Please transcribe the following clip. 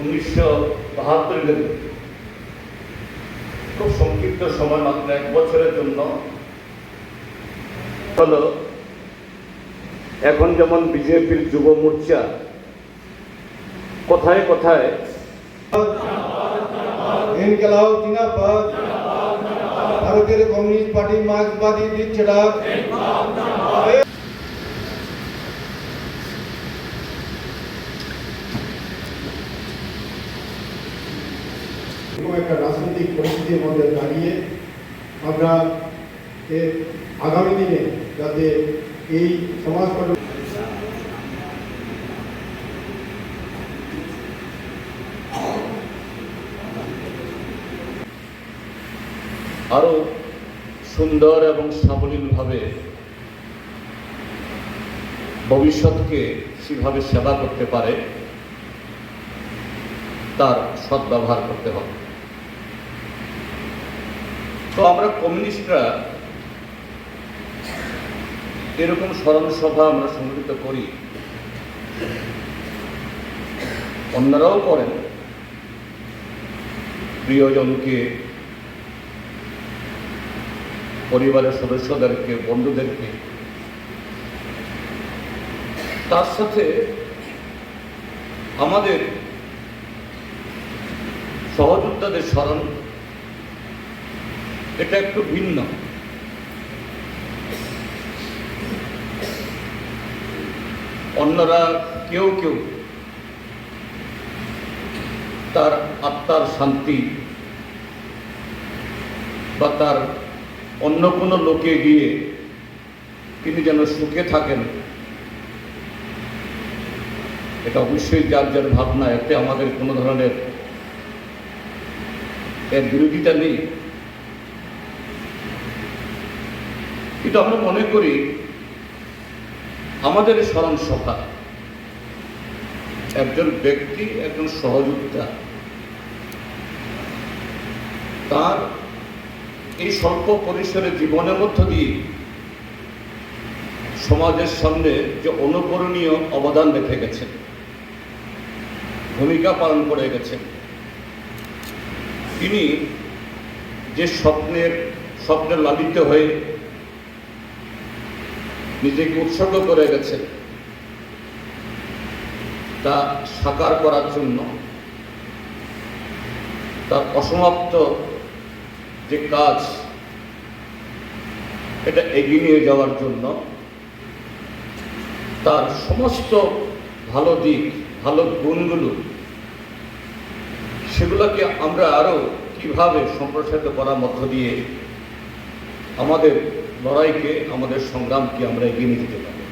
উনিশশো বাহাত্তরের খুব সংক্ষিপ্ত সময় মাত্র এক বছরের জন্য। হলো, এখন যেমন বিজেপির যুব মোর্চা, কোথায় কোথায় ইনকলাব জিন্দাবাদ। ভারতের কমিউনিস্ট পার্টি মার্ক্সবাদী দিচ্ছে ডাক এরকম একটা রাজনৈতিক পরিস্থিতির মধ্যে দাঁড়িয়ে আমরা এ আগামী দিনে যাতে এই সমাজ কল্যাণ আরও সুন্দর এবং সাবলীলভাবে ভবিষ্যৎকে সেভাবে সেবা করতে পারে, তার সদ্ব্যবহার করতে হবে। তো আমরা কমিউনিস্টরা এরকম স্মরণ সভা আমরা সংগঠিত করি। অন্যরাও করেন। প্রিয়জনকে, পরিবারের সদস্যদেরকে, বন্ধুদেরকে। তার সাথে আমাদের সহযোদ্ধাদের স্মরণ এটা একটু ভিন্ন। অন্যরা কেউ কেউ তার আত্মার শান্তি বা তার অন্য কোনো লোকে গিয়ে তিনি যেন সুখে থাকেন, এটা অবশ্যই যার যার ভাবনা, এতে আমাদের কোনো ধরনের এর বিরোধিতা নেই। কিন্তু আমরা মনে করি আমাদের স্মরণ সভা, একজন ব্যক্তি, একজন সহযোগিতা তার এই স্বল্প পরিসরের জীবনের মধ্য দিয়ে সমাজের সামনে যে অনুকরণীয় অবদান রেখে গেছেন, ভূমিকা পালন করে গেছেন, তিনি যে স্বপ্নের, স্বপ্নে লালিত হয়ে নিজেকে উৎসর্গ করে গেছে। তা সাকার করার জন্য তার অসমাপ্ত যে কাজ, এটা এগিয়ে নিয়ে যাওয়ার জন্য তার সমস্ত ভালো দিক, ভালো গুণগুলো, সেগুলোকে আমরা আরও কীভাবে সম্প্রসারিত করার মধ্য দিয়ে আমাদের লড়াইকে আমাদের সংগ্রামকে আমরা এগিয়ে নিয়ে যেতে পারি।